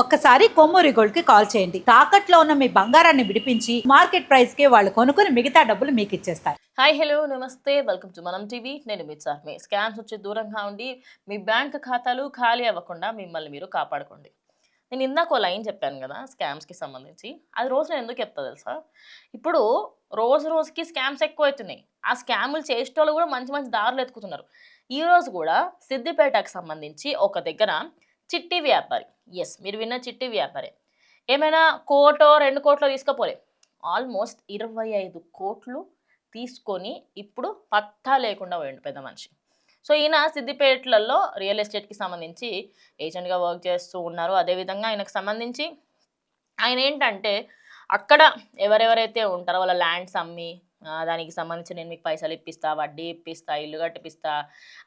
ఒక్కసారి కొమ్మూరి గోల్డ్కి కాల్ చేయండి. తాకట్లో ఉన్న మీ బంగారాన్ని విడిపించి మార్కెట్ ప్రైస్కి వాళ్ళు కొనుక్కుని మిగతా డబ్బులు మీకు ఇచ్చేస్తారు. హాయ్ హలో నమస్తే వెల్కమ్ టు మనం టీవీ. నేను మీ మీ స్కామ్స్ వచ్చి దూరంగా ఉండి మీ బ్యాంక్ ఖాతాలు ఖాళీ అవ్వకుండా మిమ్మల్ని మీరు కాపాడుకోండి. నేను ఇందాక లైన్ చెప్పాను కదా స్కామ్స్కి సంబంధించి. అది రోజు నేను ఎందుకు చెప్తా తెలుసా? ఇప్పుడు రోజు రోజుకి స్కామ్స్ ఎక్కువ అవుతున్నాయి ఆ స్కాములు చేసేటోళ్ళు కూడా మంచి మంచి దారులు ఎత్తుకుతున్నారు. ఈ రోజు కూడా సిద్దిపేటకు సంబంధించి ఒక దగ్గర చిట్టి వ్యాపారి. ఎస్ మీరు విన్న చిట్టి వ్యాపారి. ఏమైనా కోటో రెండు కోట్లో తీసుకపోలే. ఆల్మోస్ట్ ఇరవై ఐదు కోట్లు తీసుకొని ఇప్పుడు పత్తా లేకుండా పోయిండు పెద్ద మనిషి. సో ఈయన సిద్దిపేటలలో రియల్ ఎస్టేట్కి సంబంధించి ఏజెంట్గా వర్క్ చేస్తూ ఉన్నారు. అదేవిధంగా ఆయనకు సంబంధించి ఆయన ఏంటంటే అక్కడ ఎవరెవరైతే ఉంటారో వాళ్ళ ల్యాండ్స్ అమ్మి దానికి సంబంధించి నేను మీకు పైసలు ఇప్పిస్తా వడ్డీ ఇప్పిస్తా ఇల్లు కట్టిపిస్తా.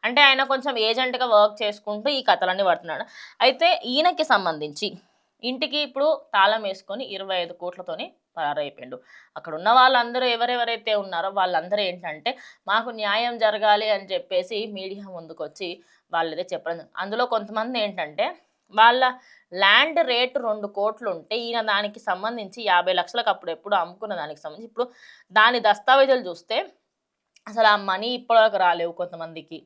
అంటే ఆయన కొంచెం ఏజెంట్గా వర్క్ చేసుకుంటూ ఈ కథలన్నీ పడుతున్నాడు. అయితే ఈయనకి సంబంధించి ఇంటికి ఇప్పుడు తాళం వేసుకొని ఇరవై ఐదు కోట్లతోని పరారైపోయిండు. అక్కడ ఉన్న వాళ్ళందరూ ఎవరెవరైతే ఉన్నారో వాళ్ళందరూ ఏంటంటే మాకు న్యాయం జరగాలి అని చెప్పేసి మీడియా ముందుకొచ్చి వాళ్ళు చెప్పడం అందులో కొంతమంది ఏంటంటే వాళ్ళ ల్యాండ్ రేటు రెండు కోట్లు ఉంటే ఈయన దానికి సంబంధించి యాభై లక్షలకు అప్పుడు ఎప్పుడు అమ్ముకున్న దానికి సంబంధించి ఇప్పుడు దాని దస్తావేజులు చూస్తే అసలు ఆ మనీ ఇప్పటివరకు రాలేవు కొంతమందికి.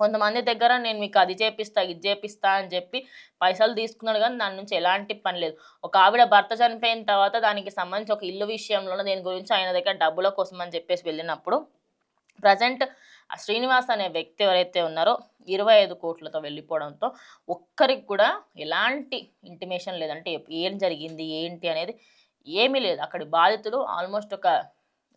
కొంతమంది దగ్గర నేను మీకు అది చేపిస్తా ఇది చేపిస్తా అని చెప్పి పైసలు తీసుకున్నాడు కానీ దాని నుంచి ఎలాంటి పని లేదు. ఒక ఆవిడ భర్త చనిపోయిన తర్వాత దానికి సంబంధించి ఒక ఇల్లు విషయంలో దీని గురించి ఆయన దగ్గర డబ్బుల కోసం అని చెప్పేసి వెళ్ళినప్పుడు ప్రజెంట్ శ్రీనివాస్ అనే వ్యక్తి ఎవరైతే ఉన్నారో ఇరవై ఐదు కోట్లతో వెళ్ళిపోవడంతో ఒక్కరికి కూడా ఎలాంటి ఇంటిమేషన్ లేదంటే ఏం జరిగింది ఏంటి అనేది ఏమీ లేదు. అక్కడి బాధితులు ఆల్మోస్ట్ ఒక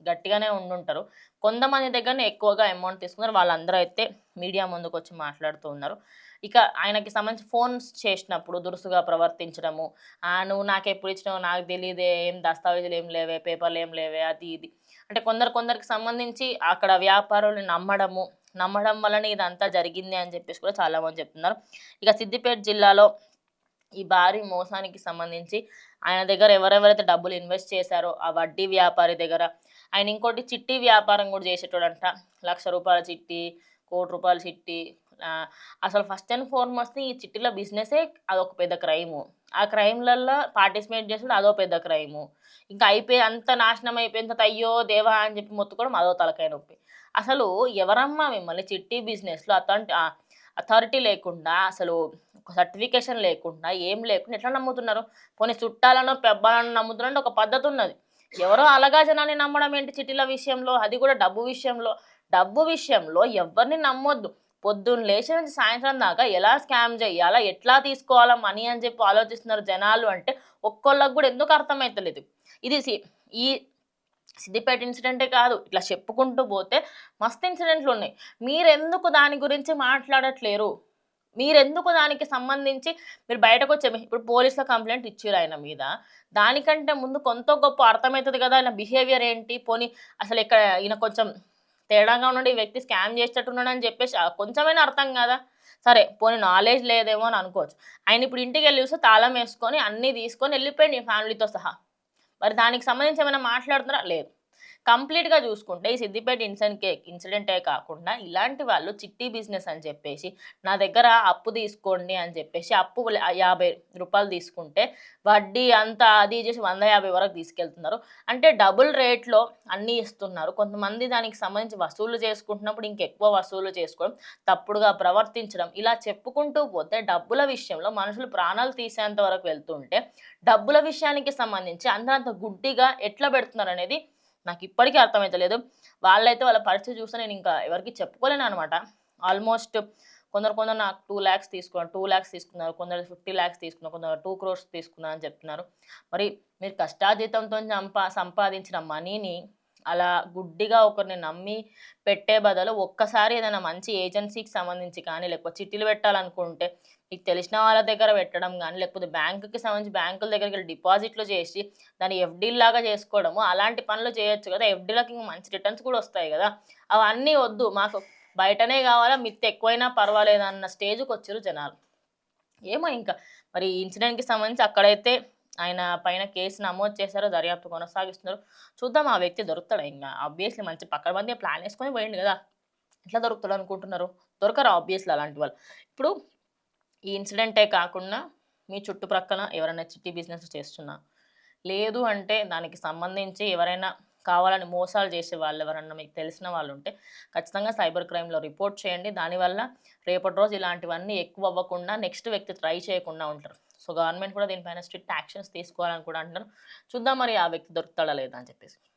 గట్టిగానే ఉండుంటారు. కొంతమంది దగ్గరనే ఎక్కువగా అమౌంట్ తీసుకున్నారు. వాళ్ళందరూ అయితే మీడియా ముందుకు వచ్చి మాట్లాడుతూ ఉన్నారు. ఇక ఆయనకి సంబంధించి ఫోన్స్ చేసినప్పుడు దురుసుగా ప్రవర్తించడము "ఆ, నువ్వు నాకు ఎప్పుడు ఇచ్చినావు నాకు తెలియదే ఏం దస్తావేజులు ఏం లేవే పేపర్లు ఏం లేవే అది ఇది. అంటే కొందరు కొందరికి సంబంధించి అక్కడ వ్యాపారులు నమ్మడము నమ్మడం వలన ఇదంతా జరిగింది అని చెప్పేసి కూడా చాలామంది చెప్తున్నారు. ఇక సిద్దిపేట జిల్లాలో ఈ భారీ మోసానికి సంబంధించి ఆయన దగ్గర ఎవరెవరైతే డబ్బులు ఇన్వెస్ట్ చేశారో ఆ వడ్డీ వ్యాపారి దగ్గర ఆయన ఇంకోటి చిట్టి వ్యాపారం కూడా చేసేటోడంట. లక్ష రూపాయల చిట్టి కోటి రూపాయల చిట్టి. అసలు ఫస్ట్ అండ్ ఫార్మోస్ట్ ఈ చిట్టీల బిజినెసే అదొక పెద్ద క్రైము. ఆ క్రైమ్లల్లో పార్టిసిపేట్ చేసిన అదో పెద్ద క్రైము. ఇంకా అయిపోయి అంత నాశనం అయిపోయిన తర్వాత అయ్యో దేవా అని చెప్పి మొత్తుకోవడం అదో తలకాయ నొప్పి. అసలు ఎవరమ్మా మిమ్మల్ని చిట్టి బిజినెస్లో అతంటి అథారిటీ లేకుండా అసలు సర్టిఫికేషన్ లేకుండా ఏం లేకుండా ఎట్లా నమ్ముతున్నారు? కొన్ని చుట్టాలను పెబ్బాలను నమ్ముతున్నారంటే ఒక పద్ధతి ఉన్నది. ఎవరో అలగా జనాన్ని నమ్మడం ఏంటి చిట్టీల విషయంలో? అది కూడా డబ్బు విషయంలో. డబ్బు విషయంలో ఎవరిని నమ్మొద్దు. పొద్దున్న లేచి నుంచి సాయంత్రం దాకా ఎలా స్కామ్ చేయాలా ఎట్లా తీసుకోవాలా మనీ అని చెప్పి ఆలోచిస్తున్నారు జనాలు అంటే ఒక్కొళ్ళకి కూడా ఎందుకు అర్థమవుతలేదు ఇది సి- ఈ సిద్దిపేట ఇన్సిడెంటే కాదు ఇట్లా చెప్పుకుంటూ పోతే మస్తు ఇన్సిడెంట్లు ఉన్నాయి. మీరెందుకు దాని గురించి మాట్లాడట్లేరు? మీరెందుకు దానికి సంబంధించి మీరు బయటకు వచ్చే ఇప్పుడు పోలీసుల కంప్లైంట్ ఇచ్చారు ఆయన మీద. దానికంటే ముందు కొంత గొప్ప అర్థమవుతుంది కదా ఆయన బిహేవియర్ ఏంటి? పోనీ అసలు ఇక్కడ ఈయన కొంచెం తేడాగా ఉండి ఈ వ్యక్తి స్కామ్ చేసేటట్టున్నాడు అని చెప్పేసి కొంచెమైనా అర్థం కదా? సరే పోనీ నాలెడ్జ్ లేదేమో అని అనుకోవచ్చు. ఆయన ఇప్పుడు ఇంటికి వెళ్ళి చూస్తే తాళం వేసుకొని అన్నీ తీసుకొని వెళ్ళిపోయింది ఫ్యామిలీతో సహా. మరి దానికి సంబంధించి ఏమైనా మాట్లాడుతున్నారా? లేదు. కంప్లీట్గా చూసుకుంటే ఈ సిద్దిపేట ఇన్సిడెంట్ ఇన్సిడెంటే కాకుండా ఇలాంటి వాళ్ళు చిట్టి బిజినెస్ అని చెప్పేసి నా దగ్గర అప్పు తీసుకోండి అని చెప్పేసి అప్పు యాభై రూపాయలు తీసుకుంటే వడ్డీ అంతా అది చేసి వంద యాభై వరకు తీసుకెళ్తున్నారు. అంటే డబుల్ రేట్లో అన్నీ ఇస్తున్నారు. కొంతమంది దానికి సంబంధించి వసూలు చేసుకుంటున్నప్పుడు ఇంకెక్కువ వసూలు చేసుకోవడం తప్పుడుగా ప్రవర్తించడం ఇలా చెప్పుకుంటూ పోతే డబ్బుల విషయంలో మనుషులు ప్రాణాలు తీసేంత వరకు వెళ్తుంటే డబ్బుల విషయానికి సంబంధించి అందరంత గుడ్డిగా ఎట్లా పెడుతున్నారు అనేది నాకు ఇప్పటికీ అర్థమవుతలేదు వాళ్ళైతే వాళ్ళ పరిస్థితి చూస్తే నేను ఇంకా ఎవరికి చెప్పుకోలేను అనమాట ఆల్మోస్ట్ కొందరు కొందరు నాకు టూ ల్యాక్స్ తీసుకున్నారు టూ ల్యాక్స్ తీసుకున్నారు కొందరు ఫిఫ్టీ ల్యాక్స్ తీసుకున్నారు కొందరు టూ క్రోర్స్ తీసుకున్నారు అని చెప్తున్నారు. మరి మీరు కష్టాజీతంతో సంపా సంపాదించిన మనీని అలా గుడ్డిగా ఒకరిని నమ్మి పెట్టే బదులు ఒక్కసారి ఏదైనా మంచి ఏజెన్సీకి సంబంధించి కానీ లేకపోతే చిట్టీలు పెట్టాలనుకుంటే మీకు తెలిసిన వాళ్ళ దగ్గర పెట్టడం కానీ లేకపోతే బ్యాంకుకి సంబంధించి బ్యాంకుల దగ్గరికి వెళ్ళి డిపాజిట్లు చేసి దాన్ని ఎఫ్డీ లాగా చేసుకోవడము అలాంటి పనులు చేయొచ్చు కదా. ఎఫ్డీలకి ఇంకా మంచి రిటర్న్స్ కూడా వస్తాయి కదా. అవన్నీ వద్దు. మాకు బయటనే కావాలా మిత్ ఎక్కువైనా పర్వాలేదు అన్న స్టేజ్కి వచ్చారు జనాలు. ఏమో ఇంకా. మరి ఈ ఇన్సిడెంట్కి సంబంధించి అక్కడైతే ఆయన పైన కేసు నమోదు చేశారో దర్యాప్తు కొనసాగిస్తున్నారు. చూద్దాం ఆ వ్యక్తి దొరుకుతాడు ఇంకా? ఆబ్వియస్లీ మంచి పక్కన మంది ప్లాన్ వేసుకొని పోయిండు కదా. ఎట్లా దొరుకుతాడు అనుకుంటున్నారు? దొరకరు ఆబ్వియస్లీ అలాంటి వాళ్ళు. ఇప్పుడు ఈ ఇన్సిడెంటే కాకుండా మీ చుట్టుప్రక్కల ఎవరైనా చిట్టి బిజినెస్ చేస్తున్నా? లేదు అంటే దానికి సంబంధించి ఎవరైనా కావాలని మోసాలు చేసే వాళ్ళు ఎవరన్నా మీకు తెలిసిన వాళ్ళు ఉంటే ఖచ్చితంగా సైబర్ క్రైమ్లో రిపోర్ట్ చేయండి. దానివల్ల రేపటి రోజు ఇలాంటివన్నీ ఎక్కువ అవ్వకుండా నెక్స్ట్ వ్యక్తి ట్రై చేయకుండా ఉంటారు. సో గవర్నమెంట్ కూడా దీనిపైన స్ట్రిక్ట్ యాక్షన్స్ తీసుకోవాలని కూడా అంటున్నారు. చూద్దాం మరి ఆ వ్యక్తి దొరుకుతాడా లేదా అని చెప్పేసి.